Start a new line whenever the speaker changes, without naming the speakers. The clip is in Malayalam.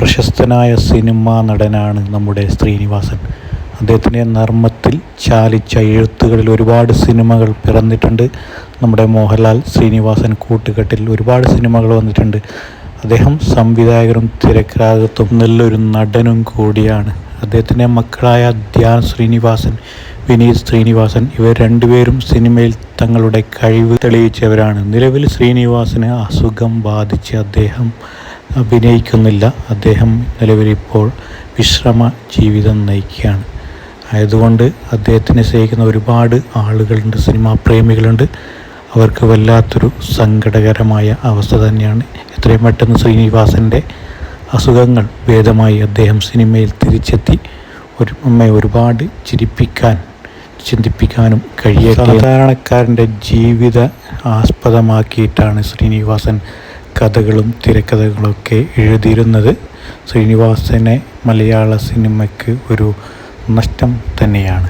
പ്രശസ്തനായ സിനിമാ നടനാണ് നമ്മുടെ ശ്രീനിവാസൻ. അദ്ദേഹത്തിന്റെ നർമ്മത്തിൽ ചാലിച്ച എഴുത്തുകളിൽ ഒരുപാട് സിനിമകൾ പിറന്നിട്ടുണ്ട്. നമ്മുടെ മോഹൻലാൽ ശ്രീനിവാസൻ കൂട്ടുകെട്ടിൽ ഒരുപാട് സിനിമകൾ വന്നിട്ടുണ്ട്. അദ്ദേഹം സംവിധായകരും തിരക്കഥാകൃത്തും നല്ലൊരു നടനും കൂടിയാണ്. അദ്ദേഹത്തിന്റെ മക്കളായ ധ്യാൻ ശ്രീനിവാസൻ വിനീത് ശ്രീനിവാസൻ ഇവർ രണ്ടുപേരും സിനിമയിൽ തങ്ങളുടെ കഴിവ് തെളിയിച്ചവരാണ്. നിലവിൽ ശ്രീനിവാസന് അസുഖം ബാധിച്ച് അദ്ദേഹം അഭിനയിക്കുന്നില്ല. അദ്ദേഹം നിലവിലിപ്പോൾ വിശ്രമ ജീവിതം നയിക്കുകയാണ്. ആയതുകൊണ്ട് അദ്ദേഹത്തിനെ സ്നേഹിക്കുന്ന ഒരുപാട് ആളുകളുണ്ട് സിനിമാ പ്രേമികളുണ്ട്. അവർക്ക് വല്ലാത്തൊരു സങ്കടകരമായ അവസ്ഥ തന്നെയാണ്. എത്രയും പെട്ടെന്ന് ശ്രീനിവാസന്റെ അസുഖങ്ങൾ ഭേദമായി അദ്ദേഹം സിനിമയിൽ തിരിച്ചെത്തി. ഒരു അമ്മയെ ഒരുപാട് ചിരിപ്പിക്കാൻ ചിന്തിപ്പിക്കാനും കഴിയ സാധാരണക്കാരന്റെ ജീവിത ആസ്പദമാക്കിയിട്ടാണ് ശ്രീനിവാസൻ കഥകളും തിരക്കഥകളൊക്കെ എഴുതിയിരുന്നത് ശ്രീനിവാസനെ മലയാള സിനിമയ്ക്ക് ഒരു നഷ്ടം തന്നെയാണ്.